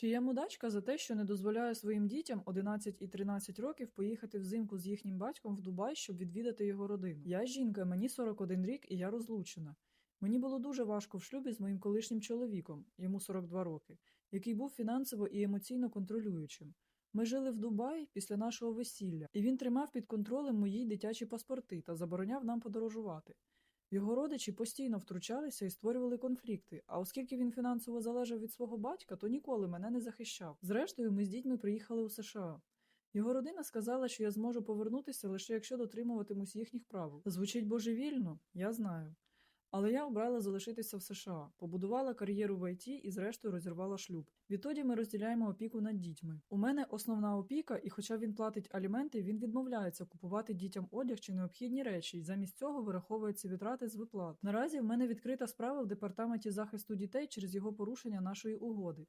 Чи я мудачка за те, що не дозволяю своїм дітям 11 і 13 років поїхати взимку з їхнім батьком в Дубай, щоб відвідати його родину? Я жінка, мені 41 рік і я розлучена. Мені було дуже важко в шлюбі з моїм колишнім чоловіком, йому 42 роки, який був фінансово і емоційно контролюючим. Ми жили в Дубаї після нашого весілля, і він тримав під контролем мої дитячі паспорти та забороняв нам подорожувати. Його родичі постійно втручалися і створювали конфлікти, а оскільки він фінансово залежав від свого батька, то ніколи мене не захищав. Зрештою, ми з дітьми приїхали у США. Його родина сказала, що я зможу повернутися лише якщо дотримуватимусь їхніх правил. Звучить божевільно, я знаю. Але я обрала залишитися в США, побудувала кар'єру в ІТ і, зрештою, розірвала шлюб. Відтоді ми розділяємо опіку над дітьми. У мене основна опіка, і хоча він платить аліменти, він відмовляється купувати дітям одяг чи необхідні речі, і замість цього вираховується витрати з виплат. Наразі в мене відкрита справа в департаменті захисту дітей через його порушення нашої угоди.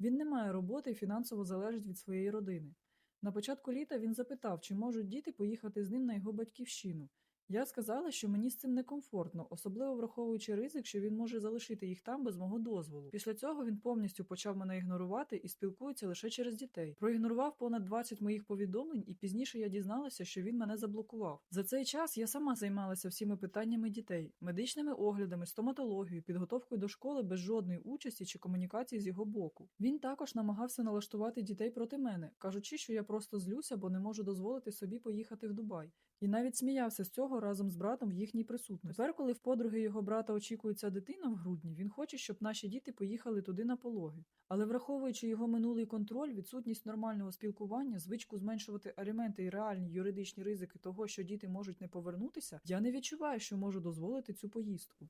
Він не має роботи і фінансово залежить від своєї родини. На початку літа він запитав, чи можуть діти поїхати з ним на його батьківщину. Я сказала, що мені з цим некомфортно, особливо враховуючи ризик, що він може залишити їх там без мого дозволу. Після цього він повністю почав мене ігнорувати і спілкується лише через дітей. Проігнорував понад 20 моїх повідомлень, і пізніше я дізналася, що він мене заблокував. За цей час я сама займалася всіми питаннями дітей, медичними оглядами, стоматологією, підготовкою до школи без жодної участі чи комунікації з його боку. Він також намагався налаштувати дітей проти мене, кажучи, що я просто злюся, бо не можу дозволити собі поїхати в Дубай. І навіть сміявся з цього разом з братом в їхній присутності. Тепер, коли в подруги його брата очікується дитина в грудні, він хоче, щоб наші діти поїхали туди на пологи. Але враховуючи його минулий контроль, відсутність нормального спілкування, звичку зменшувати аліменти і реальні юридичні ризики того, що діти можуть не повернутися, я не відчуваю, що можу дозволити цю поїздку.